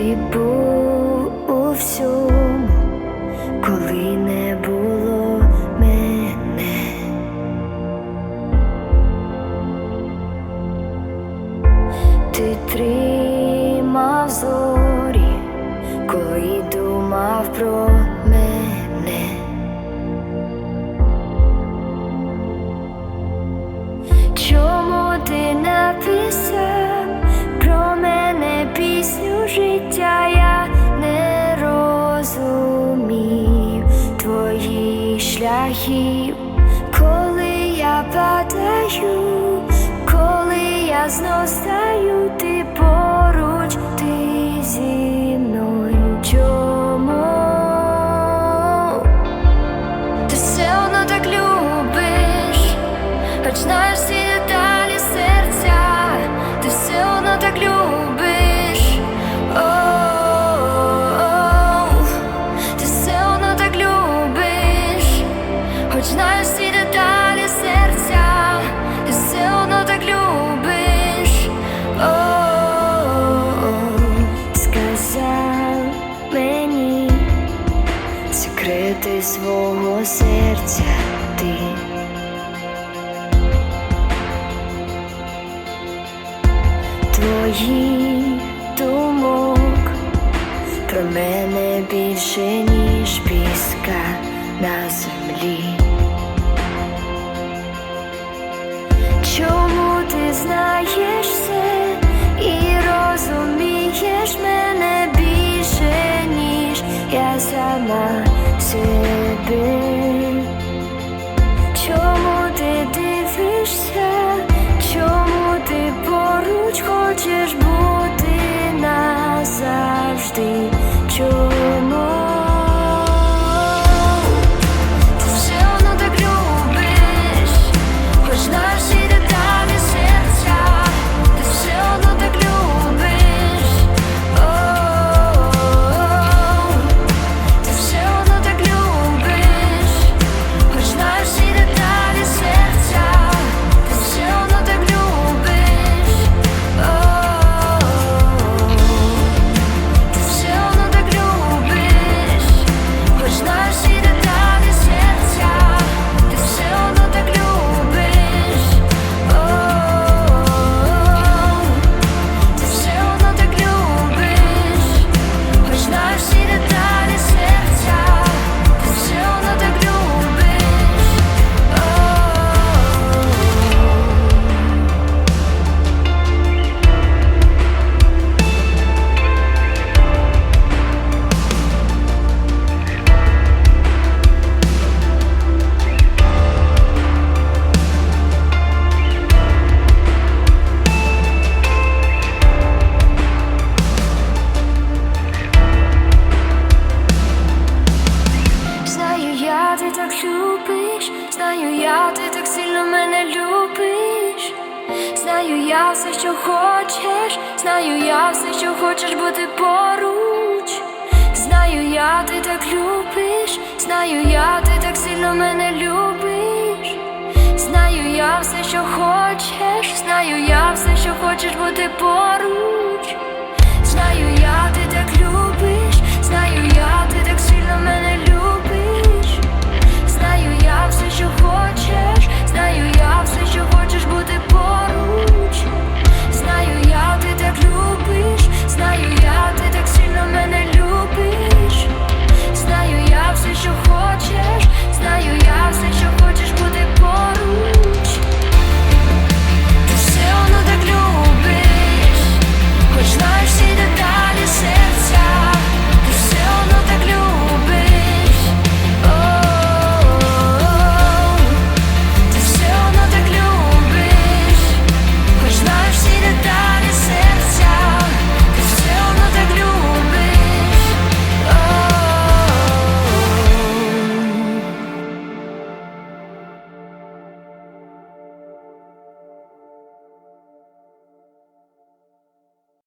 Ти був у всьому, коли не було мене. Ти тримав зорі, коли думав про твоїх коли я падаю, коли я знов стаю, ти поруч, ти зі мною. Чому? Ти все одно так любиш, хоч знаєш всі серця ти. Твої думок про мене більше, ніж піска на землі. Я все, що хочеш, знаю, я все, що хочеш бути поруч. Знаю, я ти так любиш, знаю, я ти так сильно мене любиш. Знаю, я все, що хочеш, знаю, я все, що хочеш бути поруч. Знаю,